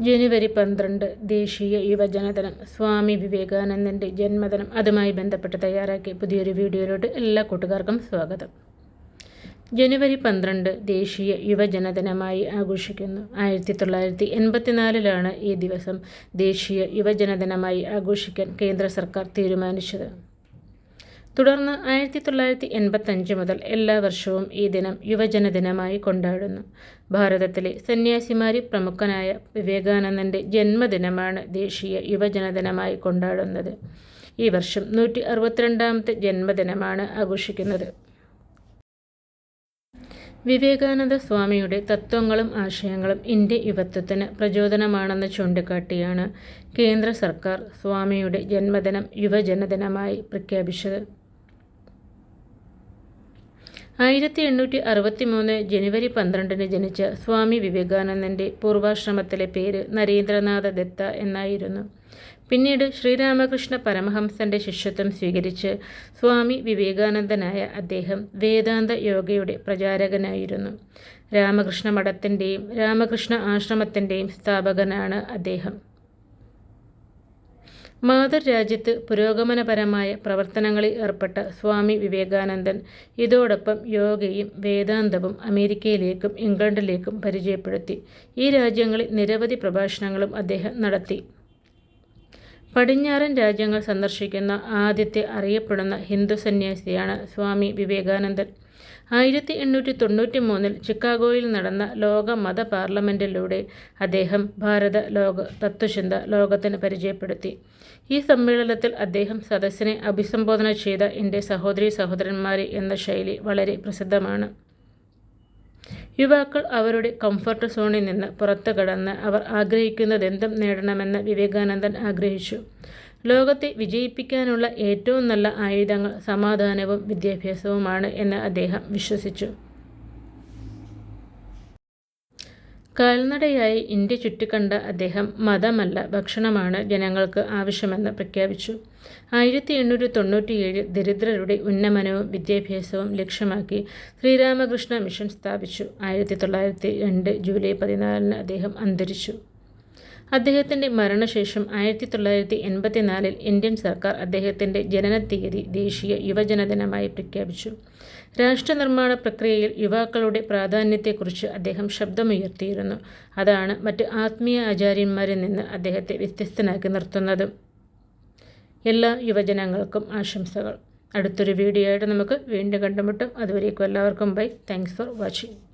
ജനുവരി പന്ത്രണ്ട് ദേശീയ യുവജനദിനം. സ്വാമി വിവേകാനന്ദന്റെ ജന്മദിനം അതുമായി ബന്ധപ്പെട്ട് തയ്യാറാക്കിയ പുതിയൊരു വീഡിയോയിലോട്ട് എല്ലാ കൂട്ടുകാർക്കും സ്വാഗതം. ജനുവരി പന്ത്രണ്ട് ദേശീയ യുവജനദിനമായി ആഘോഷിക്കുന്നു. ആയിരത്തി തൊള്ളായിരത്തി എൺപത്തിനാലിലാണ് ഈ ദിവസം ദേശീയ യുവജനദിനമായി ആഘോഷിക്കാൻ കേന്ദ്ര സർക്കാർ തീരുമാനിച്ചത്. തുടർന്ന് ആയിരത്തി തൊള്ളായിരത്തി എൺപത്തഞ്ച് മുതൽ എല്ലാ വർഷവും ഈ ദിനം യുവജന ദിനമായി കൊണ്ടാടുന്നു. ഭാരതത്തിലെ സന്യാസിമാരി പ്രമുഖനായ വിവേകാനന്ദന്റെ ജന്മദിനമാണ് ദേശീയ യുവജന ദിനമായി കൊണ്ടാടുന്നത്. ഈ വർഷം നൂറ്റി അറുപത്തിരണ്ടാമത്തെ ജന്മദിനമാണ് ആഘോഷിക്കുന്നത്. വിവേകാനന്ദ സ്വാമിയുടെ തത്വങ്ങളും ആശയങ്ങളും ഇന്ത്യ യുവത്വത്തിന് പ്രചോദനമാണെന്ന് ചൂണ്ടിക്കാട്ടിയാണ് കേന്ദ്ര സർക്കാർ സ്വാമിയുടെ ജന്മദിനം യുവജനദിനമായി പ്രഖ്യാപിച്ചത്. ആയിരത്തി എണ്ണൂറ്റി അറുപത്തി മൂന്ന് ജനുവരി പന്ത്രണ്ടിന് ജനിച്ച സ്വാമി വിവേകാനന്ദന്റെ പൂർവാശ്രമത്തിലെ പേര് നരേന്ദ്രനാഥ ദത്ത എന്നായിരുന്നു. പിന്നീട് ശ്രീരാമകൃഷ്ണ പരമഹംസന്റെ ശിഷ്യത്വം സ്വീകരിച്ച് സ്വാമി വിവേകാനന്ദനായ അദ്ദേഹം വേദാന്ത യോഗയുടെ പ്രചാരകനായിരുന്നു. രാമകൃഷ്ണ മഠത്തിന്റെയും രാമകൃഷ്ണ ആശ്രമത്തിന്റെയും സ്ഥാപകനാണ് അദ്ദേഹം. മാതൃരാജ്യത്ത് പുരോഗമനപരമായ പ്രവർത്തനങ്ങളിൽ ഏർപ്പെട്ട സ്വാമി വിവേകാനന്ദൻ ഇതോടൊപ്പം യോഗയും വേദാന്തവും അമേരിക്കയിലേക്കും ഇംഗ്ലണ്ടിലേക്കും പരിചയപ്പെടുത്തി. ഈ രാജ്യങ്ങളിൽ നിരവധി പ്രഭാഷണങ്ങളും അദ്ദേഹം നടത്തി. പടിഞ്ഞാറൻ രാജ്യങ്ങൾ സന്ദർശിക്കുന്ന ആദ്യത്തെ അറിയപ്പെടുന്ന ഹിന്ദു സന്യാസിയാണ് സ്വാമി വിവേകാനന്ദൻ. ആയിരത്തി എണ്ണൂറ്റി തൊണ്ണൂറ്റി മൂന്നിൽ ചിക്കാഗോയിൽ നടന്ന ലോക മത പാർലമെന്റിലൂടെ അദ്ദേഹം ഭാരത ലോക തത്വചിന്ത ലോകത്തിന് പരിചയപ്പെടുത്തി. ഈ സമ്മേളനത്തിൽ അദ്ദേഹം സദസ്സിനെ അഭിസംബോധന ചെയ്ത എന്റെ സഹോദരി സഹോദരന്മാരെ എന്ന ശൈലി വളരെ പ്രസിദ്ധമാണ്. യുവാക്കൾ അവരുടെ കംഫർട്ട് സോണിൽ നിന്ന് പുറത്തു കടന്ന് അവർ ആഗ്രഹിക്കുന്നതെന്തും നേടണമെന്ന് വിവേകാനന്ദൻ ആഗ്രഹിച്ചു. ലോകത്തെ വിജയിപ്പിക്കാനുള്ള ഏറ്റവും നല്ല ആയുധങ്ങൾ സമാധാനവും വിദ്യാഭ്യാസവുമാണ് എന്ന് അദ്ദേഹം വിശ്വസിച്ചു. കാൽനടയായി ഇന്ത്യ ചുറ്റിക്കണ്ട അദ്ദേഹം മതമല്ല ഭക്ഷണമാണ് ജനങ്ങൾക്ക് ആവശ്യമെന്ന് പ്രഖ്യാപിച്ചു. ആയിരത്തി എണ്ണൂറ്റി തൊണ്ണൂറ്റിയേഴിൽ ദരിദ്രരുടെ ഉന്നമനവും വിദ്യാഭ്യാസവും ലക്ഷ്യമാക്കി ശ്രീരാമകൃഷ്ണ മിഷൻ സ്ഥാപിച്ചു. ആയിരത്തി തൊള്ളായിരത്തി രണ്ട് ജൂലൈ പതിനാലിന് അദ്ദേഹം അന്തരിച്ചു. അദ്ദേഹത്തിന്റെ മരണശേഷം ആയിരത്തി തൊള്ളായിരത്തി എൺപത്തിനാലിൽ ഇന്ത്യൻ സർക്കാർ അദ്ദേഹത്തിന്റെ ജനനത്തീയതി ദേശീയ യുവജനദിനമായി പ്രഖ്യാപിച്ചു. രാഷ്ട്രനിർമ്മാണ പ്രക്രിയയിൽ യുവാക്കളുടെ പ്രാധാന്യത്തെക്കുറിച്ച് അദ്ദേഹം ശബ്ദമുയർത്തിയിരുന്നു. അതാണ് മറ്റ് ആത്മീയ ആചാര്യന്മാരിൽ നിന്ന് അദ്ദേഹത്തെ വ്യത്യസ്തനാക്കി നിർത്തുന്നത്. എല്ലാ യുവജനങ്ങൾക്കും ആശംസകൾ. അടുത്തൊരു വീഡിയോ ആയിട്ട് നമുക്ക് വീണ്ടും കണ്ടുമുട്ടും. അതുവരേക്കും എല്ലാവർക്കും ബൈ. Thanks for watching.